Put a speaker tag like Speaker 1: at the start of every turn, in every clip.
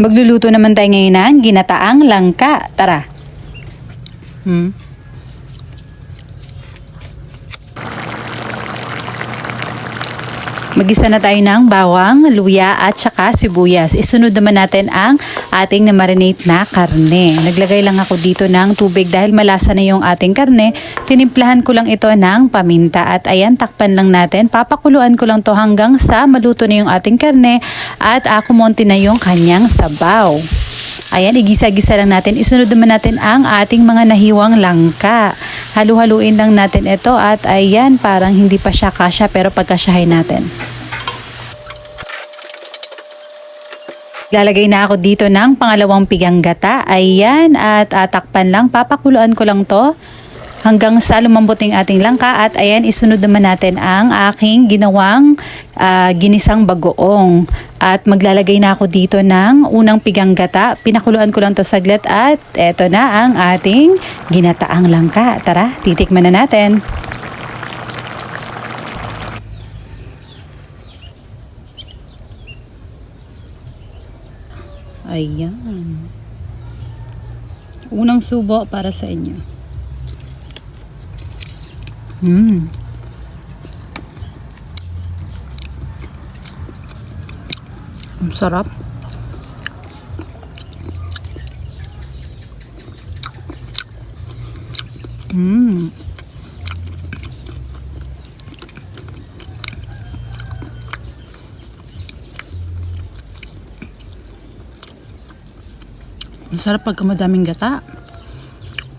Speaker 1: Magluluto naman tayo ngayon ng ginataang langka. Tara. Hmm. Magisa na tayo ng bawang, luya at saka sibuyas. Isunod naman natin ang ating na marinate na karne. Naglagay lang ako dito ng tubig dahil malasa na yung ating karne. Tinimplahan ko lang ito ng paminta at ayan takpan lang natin. Papakuluan ko lang to hanggang sa maluto na yung ating karne at uh, kumonti na yung kanyang sabaw. Ayan, igisa-gisa lang natin. Isunod naman natin ang ating mga nahiwang langka. Halu-haluin lang natin ito at ayan, parang hindi pa siya kasya pero pagkasyahin natin. Lalagay na ako dito ng pangalawang pigang gata. Ayan, at atakpan lang. Papakuluan ko lang to hanggang sa lumambot yung ating langka. At ayan, isunod naman natin ang aking ginawang ah, ginisang bagoong. At maglalagay na ako dito ng unang pigang gata. Pinakuluan ko lang to saglit at eto na ang ating ginataang langka. Tara, titikman na natin. Ayan. Unang subo para sa inyo. Mm. Ang sarap. Mm. Ang sarap pagka madaming gata.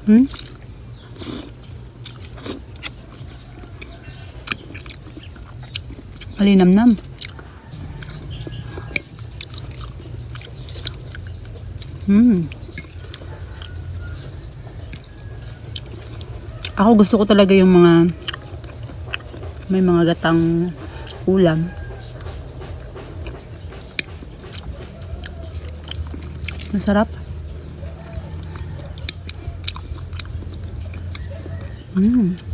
Speaker 1: Hmm? Malinamnam. Hmm. Ako gusto ko talaga yung mga may mga gatang ulam. Masarap. Mm.